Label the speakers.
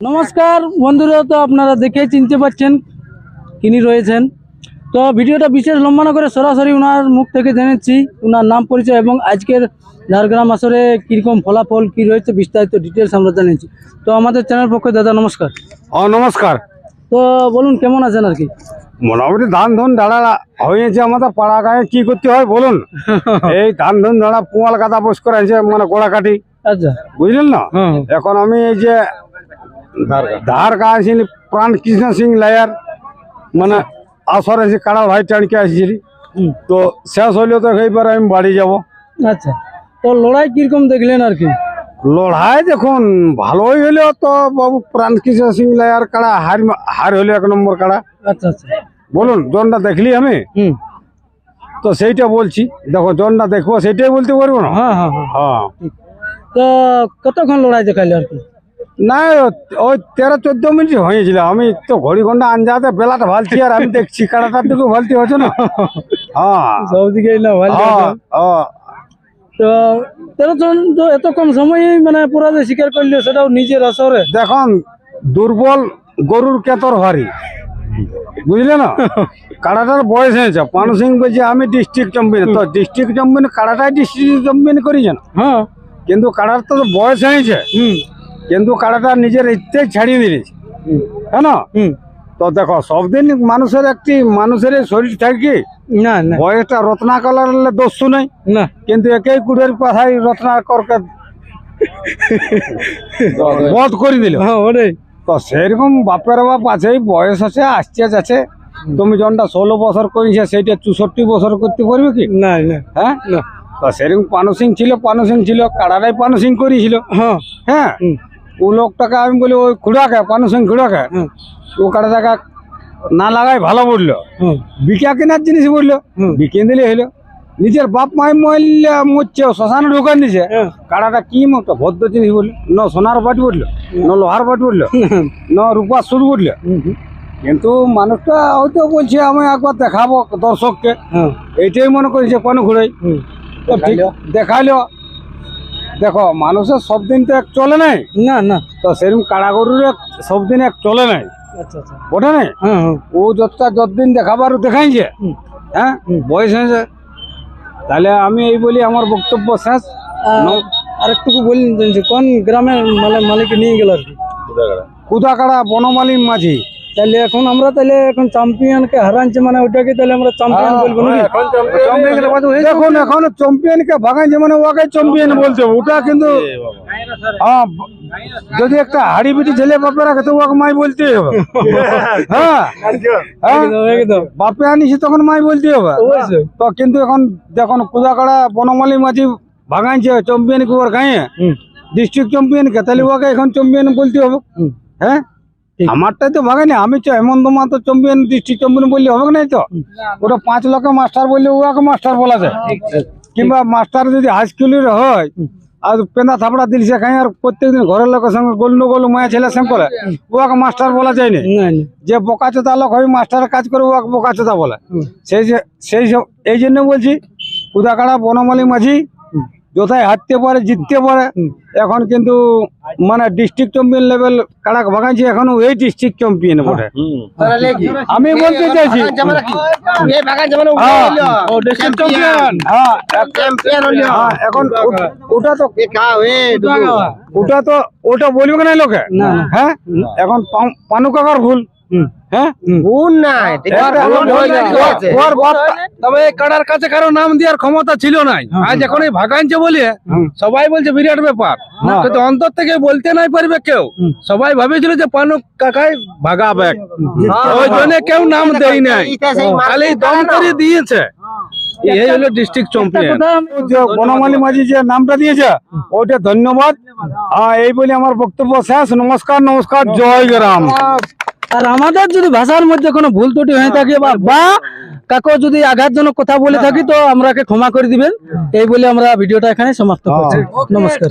Speaker 1: নমস্কার বন্ধুরা তো আপনারা দেখে চিনতে পাচ্ছেন কিনি রয়েছেন। তো ভিডিওটা বিশেষ লম্বা না করে সরাসরি ওনার মুখ থেকে জেনেছি ওনার নাম পরিচয় এবং আজকের ঝাড়গ্রাম আসরে কীরকম ফলাফল কি রয়েছে বিস্তারিত ডিটেলস আমরা জানিয়েছি তো আমাদের চ্যানেল পক্ষে দাদা নমস্কার।
Speaker 2: ও নমস্কার।
Speaker 1: তো বলুন কেমন আছেন আর কি?
Speaker 2: মোটামুটি ধান ধন দাঁড়া হয়েছে আমাদের পাড়া গায়ে কি করতে হয় বলুন? এই ধান ধন দাঁড়া পোয়াল কাটা বস করে আছে মানে গোড়া কাটি
Speaker 1: আচ্ছা।
Speaker 2: বুঝলেন না?
Speaker 1: হ্যাঁ।
Speaker 2: এখন আমি এই যে ধার কাছি প্রাণ কৃষ্ণ সিং লায়ার মানে আসর আছে কাড়া ভাই টানকে আসছিলি।
Speaker 1: হুম,
Speaker 2: তো শেষ হইলে তো এইবার আমি বাড়ি যাব।
Speaker 1: আচ্ছা তো লড়াই কীরকম দেখলেন আর কি?
Speaker 2: লড়াই দেখুন ভালোই হইল তো বাবু প্রাণ কৃষ্ণ সিং লায়ার কাড়া হার হার হইল এক নম্বর কাড়া।
Speaker 1: আচ্ছা আচ্ছা।
Speaker 2: বলুন জনটা দেখলি আমি?
Speaker 1: হুম।
Speaker 2: তো সেইটা বলছি দেখো জনটা দেখব সেটাই বলতে পারব না?
Speaker 1: হ্যাঁ হ্যাঁ হ্যাঁ।
Speaker 2: হ্যাঁ।
Speaker 1: তো কতক্ষণ লড়াই দেখাইলে আর কি?
Speaker 2: না ওই তেরো চোদ্দ মিনিট হয়েছিল। আমি তো ঘড়ি ঘণ্টা আনজাতে বেলাটা ভালছি আর আমি দেখছি কাড়াটার দিকে ভালতি হচ্ছে না? হ্যাঁ।
Speaker 1: সব দিকেই না ভালো
Speaker 2: হ্যাঁ, হ্যাঁ।
Speaker 1: তো তেরো জন তো এত কম সময়েই মানে পুরা যে স্বীকার করল সেটাও নিজের আসরে।
Speaker 2: দেখুন দুর্বল গরুর কেতর ভারী। বুঝলে না? কাড়াটার বয়স হয়েছে। পানু সিং বলছে আমি ডিস্ট্রিক্ট চ্যাম্পিয়ন তো ডিস্ট্রিক্ট চ্যাম্পিয়ন কাড়াটাই ডিস্ট্রিক্ট চ্যাম্পিয়ন করেছে না?
Speaker 1: হ্যাঁ।
Speaker 2: কিন্তু কাড়ার তো বয়স হয়েছে।
Speaker 1: হুম।
Speaker 2: কিন্তু কাড়াটা নিজের ইচ্ছেই ছাড়িয়ে দিয়েছে।
Speaker 1: হুম,
Speaker 2: হ্যাঁ তো দেখো সবদিন মানুষের একটি মানুষের শরীর থাকে।
Speaker 1: না
Speaker 2: বয়সটা রত্না কালার দস্যু নেই।
Speaker 1: না।
Speaker 2: কিন্তু একই কুড়ের কথাই রত্নাকরকে বধ করে দিল।
Speaker 1: হ্যাঁ
Speaker 2: তো সেরকম বাপের বাপ আছে বয়স আছে আসছে যাচ্ছে তুমি যনটা ষোলো বছর করেছে সেইটা চৌষট্টি বছর করতে পারবে কি?
Speaker 1: না না।
Speaker 2: হ্যাঁ?
Speaker 1: না।
Speaker 2: তো সেরকম পানু সিং ছিল পানু সিং ছিল কাড়ারাই পানু সিং করেছিল।
Speaker 1: হ্যাঁ।
Speaker 2: হ্যাঁ? ও লোকটাকে আমি বলি ওই খুড়াকে পানু সিং খুড়াকে। ও কাড়াটাকে না লাগাই ভালো বলল। বিকা কেনার জিনিস বলল। বিকিন দিলে হইল নিজের বাপ মাই মরলে মরছে শ্মশানে ঢোকান দিছে। কাড়াটা কি মতো ভদ্র জিনিস বলল। ন সোনার বাটি বলল ন লোহার বাটি বলল ন রূপার সুর বলল। কিন্তু মানুষটা হয়তো বলছে আমি একবার দেখাবো দর্শককে। এইটাই মনে করেছে তো ঠিক দেখাইলো। দেখো মানুষের সব দিন তো এক চলে নাই।
Speaker 1: না না।
Speaker 2: তো সেরকম কাড়া গরুর এক সব দিন এক চলে নাই।
Speaker 1: আচ্ছা আচ্ছা।
Speaker 2: ওঠে নাই
Speaker 1: হ্যাঁ হ্যাঁ।
Speaker 2: ও যতটা যতদিন দেখাবার দেখাইছে। হ্যাঁ? বয়স হয়েছে। তাহলে আমি এই বলি আমার বক্তব্য শেষ।
Speaker 1: আর- আরেকটুকু বললেন যে কোন গ্রামে মানে মালিক নিয়ে গেল আর কি?
Speaker 2: কুদাকাড়া বনমালী মাঝি।
Speaker 1: তাহলে এখন আমরা তাহলে এখন চ্যাম্পিয়নকে হারাচ্ছি মানে ওটাকে তাহলে আমরা চ্যাম্পিয়ন বলব নাকি?
Speaker 2: দেখুন এখন চ্যাম্পিয়ন কে ভাগাইছে মানে ওকে চ্যাম্পিয়ন বলতে হবে ওটা কিন্তু হ্যাঁ যদি একটা হাড়ি বিটি ছেলে বাপে রাখে তো ওকে মাই বলতে হবে। হ্যাঁ হ্যাঁ।
Speaker 1: একদম একদম।
Speaker 2: বাপে আনিছি তখন মাই বলতে হবে।
Speaker 1: অবশ্যই।
Speaker 2: তো কিন্তু এখন দেখুন কুদাকাড়া বনমালী মাঝি ভাগাইছে চ্যাম্পিয়ন কে ওর গায়ে।
Speaker 1: হুম।
Speaker 2: ডিস্ট্রিক্ট চ্যাম্পিয়ন কে তাহলে ওকে এখন চ্যাম্পিয়ন বলতে হবে।
Speaker 1: হুম।
Speaker 2: হ্যাঁ?
Speaker 1: ঠিক।
Speaker 2: আমারটাই তো ভাগাইনি আমি তো এমন হেমন্ত মাতো চ্যাম্পিয়ন ডিস্ট্রিক্ট চ্যাম্পিয়ন বললে হবে না তো? ওটা পাঁচ লক্ষ মাস্টার বললে ওকে মাস্টার বলা যায়। কিংবা মাস্টার যদি হাই স্কুলের হয় আর পেনা থাপড়া দিলছে খাই আর প্রত্যেকদিন ঘরের লোকের সঙ্গে গোল্ড গোল মায়া ছেলের সঙ্গে করে ওকে মাস্টার বলা যায় না। যে বোকা চোতা লোক হয় মাস্টারের কাজ করে ওকে বোকা চোদা বলে। সেই যে সেই সব এই জন্য বলছি কুদাকাড়া বনমালী মাঝি। যথায় হারতে পারে জিততে পারে এখন কিন্তু মানে ডিস্ট্রিক্ট চ্যাম্পিয়ন লেভেল কাড়া ভাগাইছে এখন এই ডিস্ট্রিক্ট চ্যাম্পিয়ন বটে। আমি বলতে চাইছি হ্যাঁ,
Speaker 1: ও ডিস্ট্রিক্ট চ্যাম্পিয়ন
Speaker 2: হ্যাঁ এক- হ্যাঁ, এখন ওটা তো ওটা তো ওটা বলবে না লোকে। হ্যাঁ? এখন পান- পানু কাকার ভুল। হ্যাঁ
Speaker 3: কাটার কাছে কারও নাম দেওয়ার ক্ষমতা ছিল নাই আজ এখন এই ভাগাইছে বলে সবাই বলছে বিরাট ব্যাপার
Speaker 2: হ্যাঁ।
Speaker 3: কিন্তু অন্তর থেকে বলতে নাই পারবে কেউ সবাই ভাবেছিল যে পানু কাকাই ভাগাবে ওই জন্য কেউ নাম দেই নাই খালি দম করে দিয়েছে এই হলো ডিস্ট্রিক্ট চ্যাম্পিয়ন
Speaker 2: বনমালী মাঝি যে নামটা দিয়েছে ওইটা ধন্যবাদ আর এই বলে আমার বক্তব্য শেষ নমস্কার নমস্কার জয় গ্রাম
Speaker 1: আর আমাদের যদি ভাষার মধ্যে কোনো ভুল ত্রুটি হয়ে থাকে বা কাকো যদি আঘাতজনক কথা বলে থাকি তো আমরাকে ক্ষমা করে দিবেন। এই বলে আমরা ভিডিওটা এখানে সমাপ্ত করছি। নমস্কার।